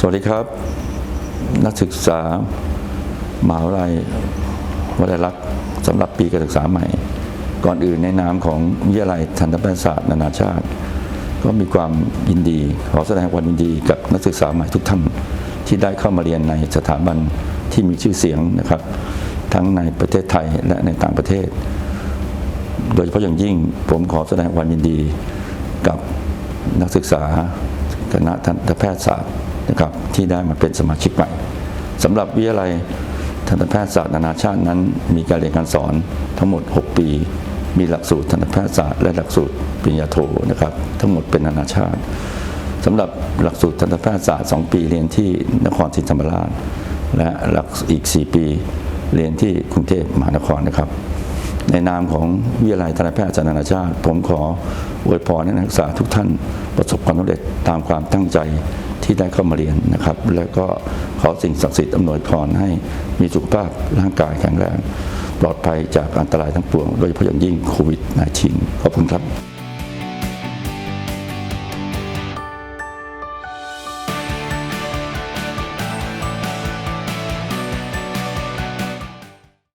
สวัสดีครับ นักศึกษามหาวิทยาลัยวลัยลักษณ์สำหรับปีการศึกษาใหม่ ก่อนอื่นในนามของวิทยาลัยทันตแพทยศาสตร์นานาชาติ ก็มีความยินดีขอแสดงความยินดีกับนักศึกษาใหม่ทุกท่านที่ได้เข้ามาเรียนในสถาบันที่มีชื่อเสียงนะครับ ทั้งในประเทศไทยและในต่างประเทศ โดยเฉพาะอย่างยิ่งผมขอแสดงความยินดีกับนักศึกษาคณะทันตแพทยศาสตร์ นะครับที่ได้มาเป็นสมาชิกใหม่สำหรับวิทยาลัยทันตแพทยศาสตร์นานาชาตินั้น มีการเรียนการสอนทั้งหมด 6 ปี มีหลักสูตรทันตแพทยศาสตร์และหลักสูตรปริญญาโทนะครับ ทั้งหมดเป็นนานาชาติสำหรับหลักสูตรทันตแพทยศาสตร์ 2 ปีเรียนที่นครศรีธรรมราช และหลักอีก 4 ปีเรียนที่กรุงเทพมหานครนะครับ ในนามของวิทยาลัยทันตแพทย์นานาชาติ ผมขออวยพรให้นักศึกษาทุกท่านประสบความสำเร็จตามความตั้งใจ ที่ได้เข้ามาเรียนนะครับ แล้วก็ขอสิ่งศักดิ์สิทธิ์อำนวยพรให้มีสุขภาพร่างกายแข็งแรง ปลอดภัยจากอันตรายทั้งปวง โดยเฉพาะอย่างยิ่งโควิด -19 ขอบคุณครับ